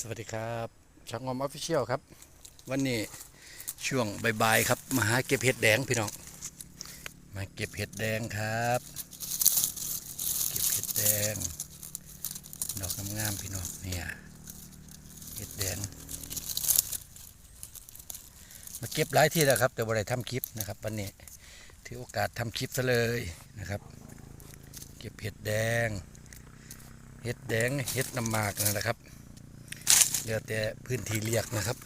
สวัสดีครับช่างงอมออฟฟิเชียลครับ วันนี้ช่วงบ่ายๆครับ มาหาเก็บเห็ดแดงพี่น้อง มาเก็บเห็ดแดงครับ เก็บเห็ดแดง ดอกงามๆพี่น้องเนี่ยเห็ดแดง มาเก็บหลายที่แล้วครับ แต่บ่ได้ทำคลิปนะครับ วันนี้ถือโอกาสทำคลิปซะเลยนะครับ เก็บเห็ดแดง เห็ดแดงเห็ดน้ำหมากนั่นแหละครับ เดี๋ยวแต่พื้นที่เรียกนะครับ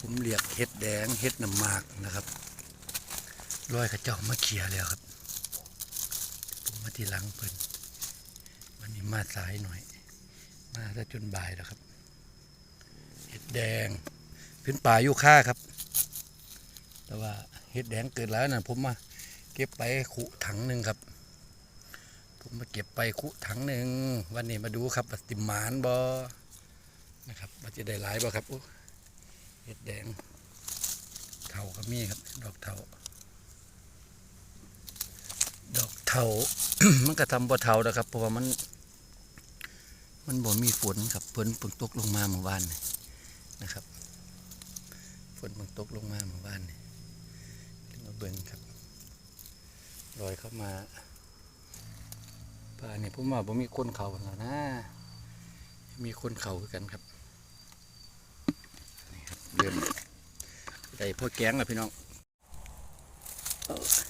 ผมเรียกเห็ดแดงเห็ดน้ำหมากนะครับร้อยกระเจ้ามาเขี่ยแล้วครับ ผมมาที่หลังเพิ่นวันนี้มาสายหน่อย มาถ้าจนบ่ายแล้วครับ เห็ดแดงพื้นป่าอยู่ค่าครับ แต่ว่าเห็ดแดงเกิดแล้วนะผมมาเก็บไปขุถังหนึ่งครับผมมาเก็บไปขุถังหนึ่งวันนี้มาดูครับติมานบอ นะครับว่าจะได้หลายบ่ครับเห็ดแดงเทาก็มีครับ ดอกเทาดอกเทามันก็ทำบ่เทาแล้วครับเพราะว่ามัน มันบ่มีฝนครับฝนเพิ่งตกลงมาเมื่อวานนะครับฝนเพิ่งตกลงมาเมื่อวานนี่มาเบิ่งครับลอยเข้ามาป่านี่ผมว่าบ่มีคนเขาแล้วนะมีคนเขาคือกันครับนี่ครับ เริ่มได้พ่อแกงแล้วพี่น้อง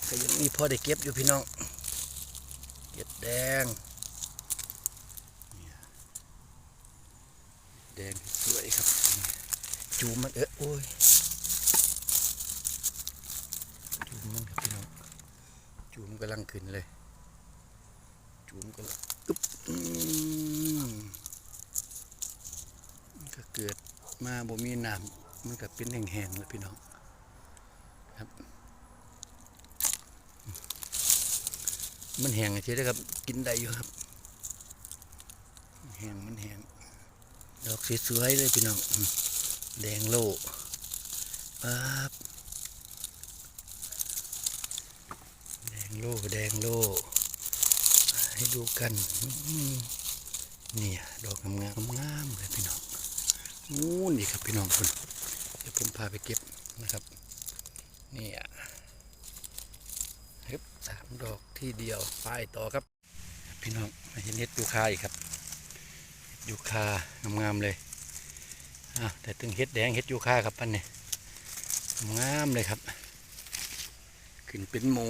ก็ยังมีพ่อได้เก็บอยู่พี่น้อง เก็ดแดง แดงสวยครับ จูมันเออโอ้ย จูมันครับพี่น้อง จูมกำลังขึ้นเลย จูมกำลังอึ๊บก็เกิดมาบ่มีน้ำ มันก็เป็นแห้งๆแล้วพี่น้องครับ มันแห้งเฉยๆครับ กินได้อยู่ครับแห้งมันแห้งดอกสวยๆเลยพี่น้องแดงโลปั๊บแดงโลแดงโลให้ดูกันเนี่ยดอกงามๆงามเลยพี่น้องนู่นนี่ครับพี่น้องคุณ ผมพาไปเก็บนะครับ นี่อะครับสามดอกที่เดียวไปต่อครับ พี่น้องมาเห็นเห็ดยูคาอีกครับยูคางามๆเลยอะแต่ตึงเห็ดแดงเห็ดยูคาครับปันนี่งามเลยครับ ขึ้นเป็นหมู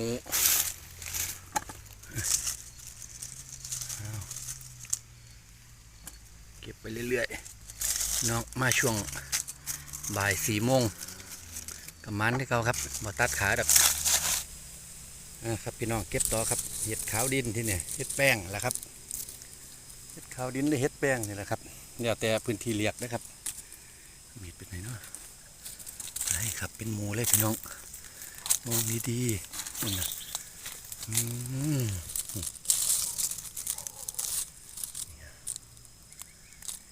เก็บไปเรื่อยๆน้องมาช่วง บ่ายสี่โมงกับมันที่เขาครับมาตัดขาดับอ่าครับพี่น้องเก็บต่อครับเห็ดขาวดินที่นี่เห็ดแป้งแหละครับเห็ดขาวดินหรือเห็ดแป้งนี่แหละครับเนี่ยแต่พื้นที่เรียกนะครับมีดเป็นไหนเนาะไอ้ครับเป็นหมูเลยพี่น้องมองดีๆนั่นนะอืม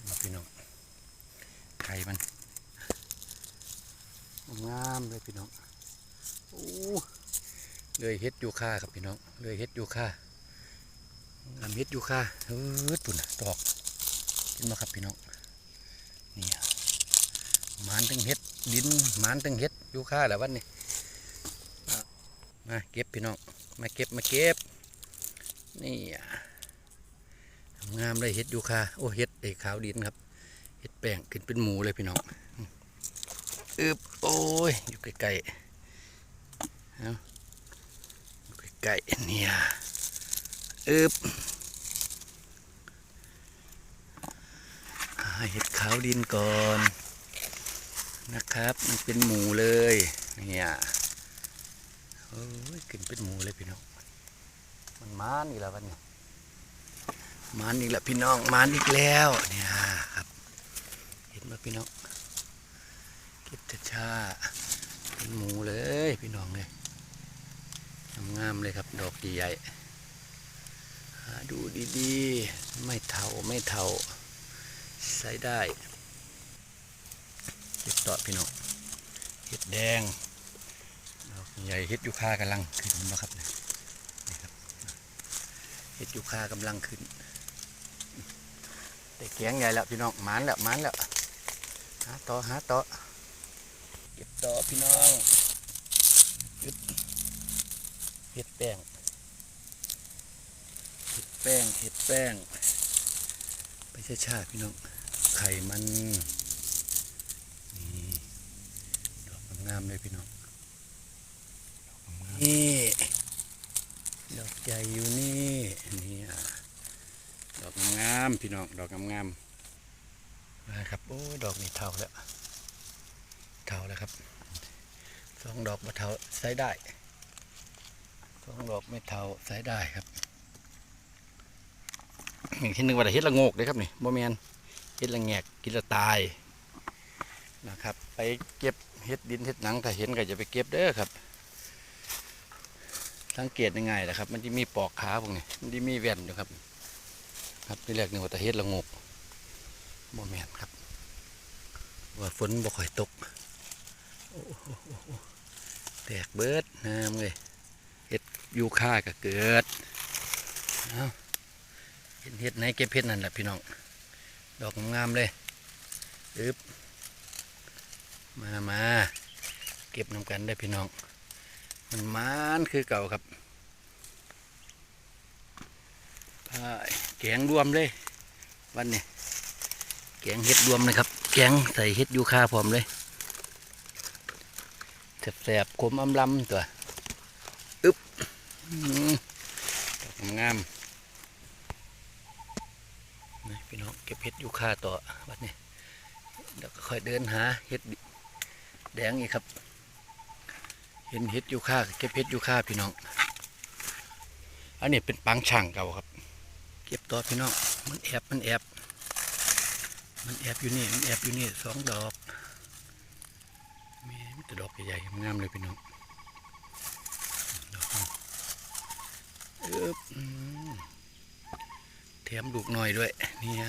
นี่พี่น้องไข่มัน งามเลยพี่น้องโอ้เลยเฮ็ดยูคาครับพี่น้องเลยเฮ็ดยูคางามเฮ็ดยูคาเฮ้ยปุ่นนะดอกกินมาครับพี่น้องนี่หมานตั้งเฮ็ดดินหมานตั้งเฮ็ดยูคาแหละวันนี้อะมาเก็บพี่น้องมาเก็บมาเก็บนี่งามเลยเฮ็ดยูคาโอ้เฮ็ดไอ้ขาวดินครับเห็ดแป้งขึ้นเป็นหมูเลยพี่น้อง อึบโอ้ย อยู่ใกล้ๆเอาอยู่ใกล้ๆเนี่ยอึบหาเห็ดขาวดินก่อนนะครับ มันเป็นหมูเลยเนี่ยโอ้ยขึ้นเป็นหมูเลยพี่น้อง มันมานอีกแล้ววันนี้มานอีกแล้วพี่น้องมานอีกแล้วเนี่ยครับ เห็นไหมพี่น้อง เก็บแต่ชาเป็นหมูเลยพี่น้องเลยงามเลยครับ ดอกใหญ่หาดูดีๆ ไม่เท่าไม่เท่าใช้ได้เก็บต่อพี่น้องเห็ดแดงดอกใหญ่เห็ดยูคากำลังขึ้นนะครับนี่ครับเห็ดยูคากำลังขึ้นแต่แกงใหญ่แล้วพี่น้องมานแล้วมานแล้วหาต่อหาต่อ เก็บต่อพี่น้องยึดเห็ดแป้งเห็ดแป้งเห็ดแป้ง ไปช้าๆพี่น้อง ไข่มันนี่ดอกงามๆเลยพี่น้องดอกงามๆนี่ดอกใหญ่อยู่นี่นี่อะดอกงามๆพี่น้องดอกงามๆนะครับโอ้ดอกนี่เท่าแล้ว เท่าแล้วครับสองดอกมาเท่าใช้ได้สองดอกไม่เท่าใช้ได้ครับอีกที่หนึ่งว่าแต่เฮ็ดละงกเลยครับนี่โมเมนเฮ็ดละแงกกินละตายนะครับ ไปเก็บเฮ็ดดินเฮ็ดหนังถ้าเห็นก็จะไปเก็บเด้อครับ สังเกตยังไงนะครับ มันจะมีปอกขาพวกนี้มันจะมีแว่นอยู่ครับ ครับที่แรกนึกว่าแตะเฮ็ดละงกบ่แมนครับ ว่าฝนบ่ค่อยตก แตกเบิดน้ำเลยเฮ็ดยูค่าก็เกิดเอาเห็นเฮ็ดไหนเก็บเฮ็ดนั่นแหละพี่น้อง ดอกงามเลยอึบมามาเก็บน้ำกันได้พี่น้อง มันมานคือเก่าครับแกงรวมเลย วันนี้แกงเห็ดรวมนะครับ แกงใส่เห็ดยูคาพร้อมเลย แสบๆขมอำลำตัวอึ๊บดอกงามนี่พี่น้องเก็บเห็ดยูคาต่อวันนี้เดี๋ยวก็ค่อยเดินหาเห็ดแดงอีกครับ เห็นเห็ดยูคาเก็บเห็ดยูคาพี่น้อง อันนี้เป็นปังช่างเก่าครับ เก็บต่อพี่น้อง มันแอบมันแอบ มันแอบอยู่นี่ มันแอบอยู่นี่สองดอก ดอกใหญ่ๆงามเลยพี่น้องดอกนี้อึ๊บอืมแถมลูกหน่อยด้วยเนี่ย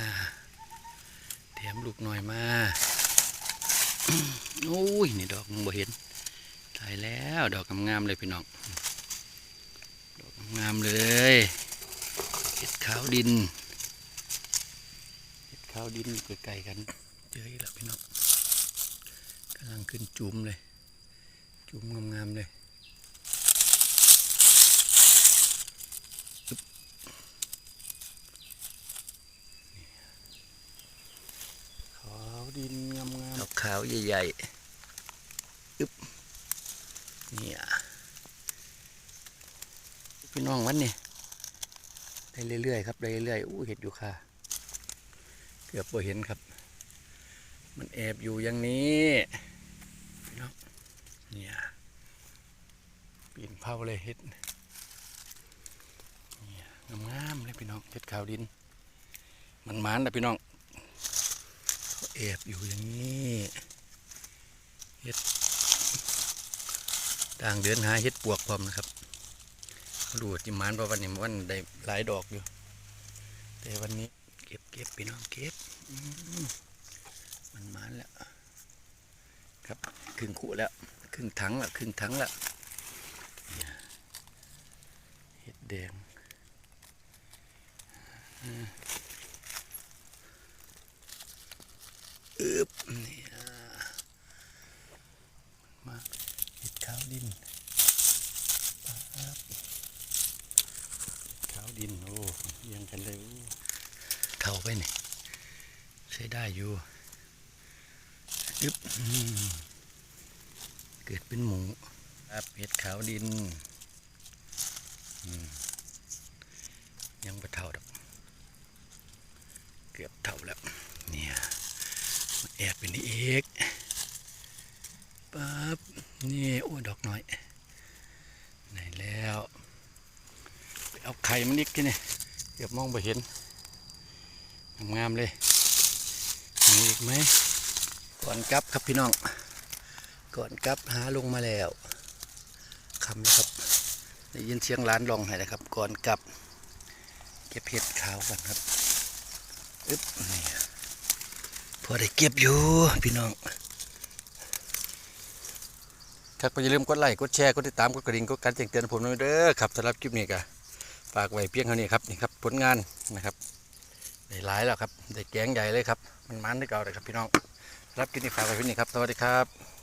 แถมลูกหน่อยมาโอ้ยนี่ดอกมึงบ่เห็นตายแล้วดอกงามๆเลยพี่น้องดอกงามเลยเห็ดขาวดินเห็ดขาวดินอยู่ไกลๆกันเจออีกแล้วพี่น้อง กำลังขึ้นจุ่มเลย จุ่มงามๆเลยอึ๊บนี่ขาวดินงามๆดอกขาวใหญ่ๆอึ๊บเนี่ยพี่น้องวันนี้ได้เรื่อยๆครับได้เรื่อยๆอู้เห็ดอยู่ค่ะ เกือบบ่เห็นครับ มันแอบอยู่อย่างนี้พี่น้อง เนี่ยปีนเผาเลยเห็ดเนี่ยงามๆเลยพี่น้องเห็ดขาวดิน มันมานนะพี่น้องเขาแอบอยู่อย่างนี้เห็ดต่างเดินหาเห็ดปวกพร้อมนะครับดูจิมานเพราะวันนี้วันได้หลายดอกอยู่ แต่วันนี้เก็บเก็บพี่น้องเก็บมันมานแล้วครับครึ่งขู่แล้ว ครึ่งถังละครึ่งถังละเห็ดแดงอึบเนี่ยมาเห็ดขาวดินปั๊บขาวดินโอ้ยังกันเลยเท่าไปนี่ใช้ได้อยู่อึบ เกิดเป็นหมูครับเห็ดขาวดินยังไม่เท่าดอกเกือบเท่าแล้วเนี่ยแอบเป็นนี่เอกปั๊บนี่โอ้ดอกน้อยไหนแล้วเอาไข่มันอีกทีนี่เกือบมองไปเห็นงามเลยมีอีกไหมก่อนกลับครับพี่น้อง ก่อนกลับหาลงมาแล้วคำนะครับได้ยินเสียงร้านลองให้นะครับ ก่อนกลับ เก็บเห็ดขาวกันครับอึ๊บนี่พอได้เก็บอยู่พี่น้องครับก็อย่าลืมกดไลค์กดแชร์กดติดตามกดกระดิ่งกดการแจ้งเตือนผมด้วยเด้อครับสำหรับคลิปนี้ก็ฝากไว้เพียงเท่านี้ครับนี่ครับผลงานนะครับในได้หลายแล้วครับได้แกงใหญ่เลยครับมันมันได้เก่าเลยครับพี่น้องรับกินนี่ฝากไว้ที่นี่ครับสวัสดีครับ